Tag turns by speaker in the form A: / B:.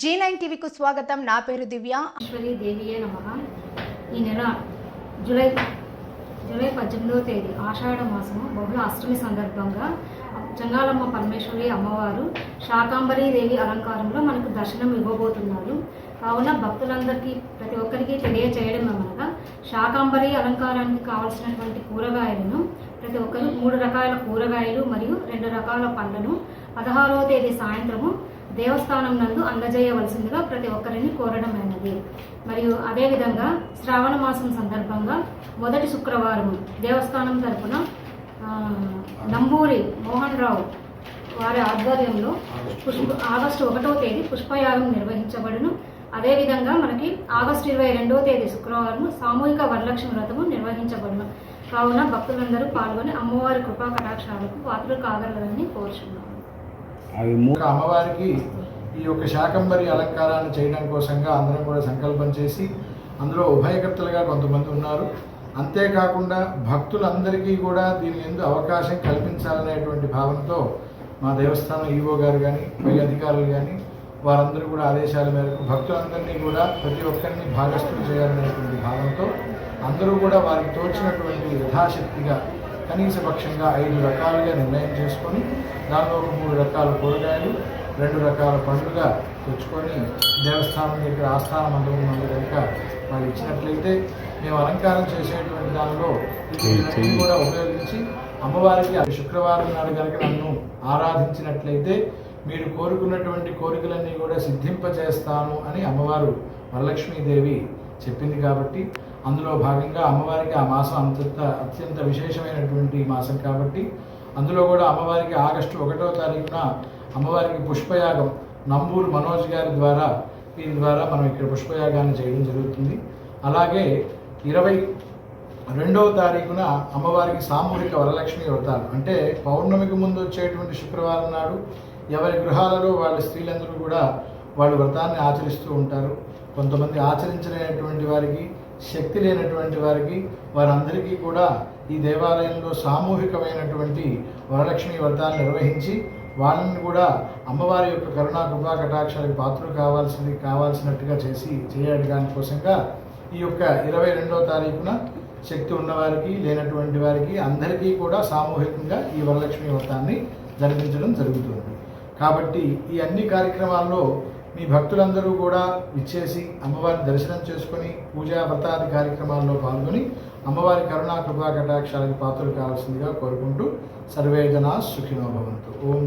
A: G nine టీవీకు స్వాగతం. నా పేరు దివ్య.
B: ఈశ్వరి దేవియే నమ. ఈ నెల జూలై జూలై పద్దెనిమిదవ తేదీ ఆషాఢ మాసము బహుళ అష్టమి సందర్భంగా చంగాలమ్మ పరమేశ్వరి అమ్మవారు శాకాంబరీ దేవి అలంకారంలో మనకు దర్శనం ఇవ్వబోతున్నారు. కావున భక్తులందరికీ ప్రతి ఒక్కరికి తెలియచేయడం అనగా శాకాంబరి అలంకారానికి కావలసినటువంటి కూరగాయలను ప్రతి ఒక్కరు మూడు రకాల కూరగాయలు మరియు రెండు రకాల పండ్లను పదహారవ తేదీ సాయంత్రము దేవస్థానం నందు అందజేయవలసిందిగా ప్రతి ఒక్కరిని కోరడమైనది. మరియు అదేవిధంగా శ్రావణ మాసం సందర్భంగా మొదటి శుక్రవారం దేవస్థానం తరపున నంబూరి మోహన్ రావు వారి ఆధ్వర్యంలో పుష్ప ఆగస్టు ఒకటో తేదీ పుష్పయాగం నిర్వహించబడును. అదేవిధంగా మనకి ఆగస్టు ఇరవై రెండవ తేదీ శుక్రవారం సామూహిక వరలక్ష్మి వ్రతము నిర్వహించబడును. కావున భక్తులందరూ పాల్గొని అమ్మవారి కృపా కటాక్షాలకు పాత్రలు కాగలరని కోరుచున్నాము.
C: అవి
D: అమ్మవారికి ఈ యొక్క శాకంబరి అలంకారాన్ని చేయడం కోసంగా అందరం కూడా సంకల్పం చేసి అందులో ఉభయకర్తలుగా కొంతమంది ఉన్నారు. అంతేకాకుండా భక్తులందరికీ కూడా దీని ఎందు అవకాశం కల్పించాలనేటువంటి భావంతో మా దేవస్థానం ఈవో గారు కానీ పై అధికారులు కానీ వారందరూ కూడా ఆదేశాల మేరకు భక్తులందరినీ కూడా ప్రతి ఒక్కరిని భాగస్థులు చేయాలనేటువంటి భావంతో అందరూ కూడా వారికి తోచినటువంటి యథాశక్తిగా కనీస పక్షంగా ఐదు రకాలుగా నిర్ణయం చేసుకొని దానిలో ఒక మూడు రకాల కూరగాయలు రెండు రకాల పండ్లుగా తెచ్చుకొని దేవస్థానం దగ్గర ఆస్థాన మండపం ఉంది కనుక వాళ్ళు ఇచ్చినట్లయితే మేము అలంకారం చేసేటువంటి దానిలో కూడా ఉపయోగించి అమ్మవారికి శుక్రవారం నాడు కనుక నన్ను ఆరాధించినట్లయితే మీరు కోరుకున్నటువంటి కోరికలన్నీ కూడా సిద్ధింపచేస్తాను అని అమ్మవారు వరలక్ష్మీదేవి చెప్పింది కాబట్టి అందులో భాగంగా అమ్మవారికి ఆ మాసం అంత అత్యంత విశేషమైనటువంటి మాసం కాబట్టి అందులో కూడా అమ్మవారికి ఆగస్టు ఒకటో తారీఖున అమ్మవారికి పుష్పయాగం నంబూరు మనోజ్ గారి ద్వారా దీని ద్వారా మనం ఇక్కడ పుష్పయాగాన్ని చేయడం జరుగుతుంది. అలాగే ఇరవై రెండవ తారీఖున అమ్మవారికి సామూహిక వరలక్ష్మి వ్రతాలు. అంటే పౌర్ణమికి ముందు వచ్చేటువంటి శుక్రవారం నాడు ఎవరి గృహాలలో వాళ్ళ స్త్రీలందరూ కూడా వాళ్ళు వ్రతాన్ని ఆచరిస్తూ ఉంటారు. కొంతమంది ఆచరించలేనటువంటి వారికి శక్తి లేనటువంటి వారికి వారందరికీ కూడా ఈ దేవాలయంలో సామూహికమైనటువంటి వరలక్ష్మి వ్రతాన్ని నిర్వహించి వాళ్ళని కూడా అమ్మవారి యొక్క కరుణా కృపా కటాక్షాలకు పాత్రలు కావాల్సింది కావాల్సినట్టుగా చేసి చేయడానికి కోసంగా ఈ యొక్క ఇరవై రెండవ తారీఖున శక్తి ఉన్నవారికి లేనటువంటి వారికి అందరికీ కూడా సామూహికంగా ఈ వరలక్ష్మి వ్రతాన్ని జరిపించడం జరుగుతుంది. కాబట్టి ఈ అన్ని కార్యక్రమాల్లో మీ భక్తులందరూ కూడా విచ్చేసి అమ్మవారిని దర్శనం చేసుకొని పూజా వ్రతాది కార్యక్రమాల్లో పాల్గొని అమ్మవారి కరుణా కృపా కటాక్షాలకు పాత్రలు కావాల్సిందిగా కోరుకుంటూ సర్వేజన సుఖినోభవంతు ఓం